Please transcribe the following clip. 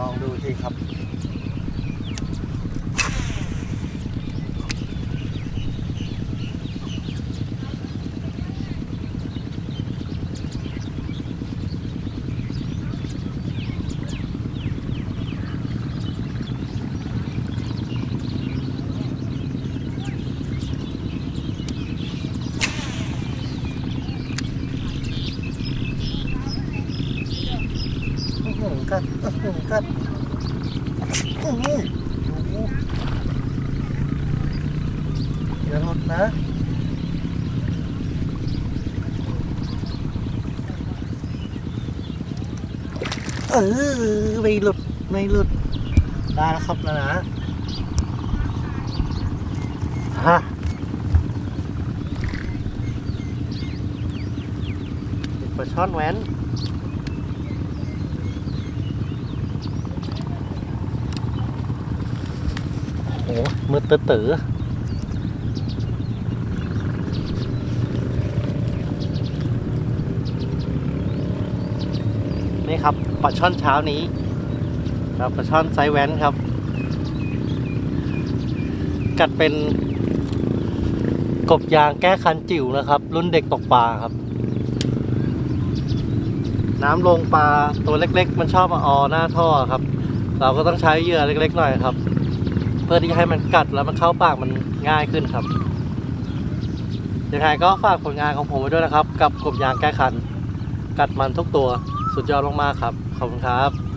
ลองดูทีครับ กัดอื้กัดอื้อหือดูอย่าหลุดนะเออไม่หลุดไม่หลุดได้แล้วครับนะนะฮะปลาช่อนแหวน โอ้มือตื้อนี่ครับปลาช่อนเช้านี้ครับปลาช่อนไซแว้นครับ กัดเป็นกบยางแก้คันจิ๋วนะครับ รุ่นเด็กตกปลาครับ น้ำลงปลาตัวเล็กๆ มันชอบมาออหน้าท่อครับ เราก็ต้องใช้เหยื่อเล็กๆหน่อยครับ พื่อที่จะให้มันกัดแล้วมันเข้าปากมันง่ายขึ้นครับยังไงก็ฝากผลงานของผมไว้ด้วยนะครับ กับกบยางแก้คัน กัดมันทุกตัวสุดยอดมากๆครับ ขอบคุณครับ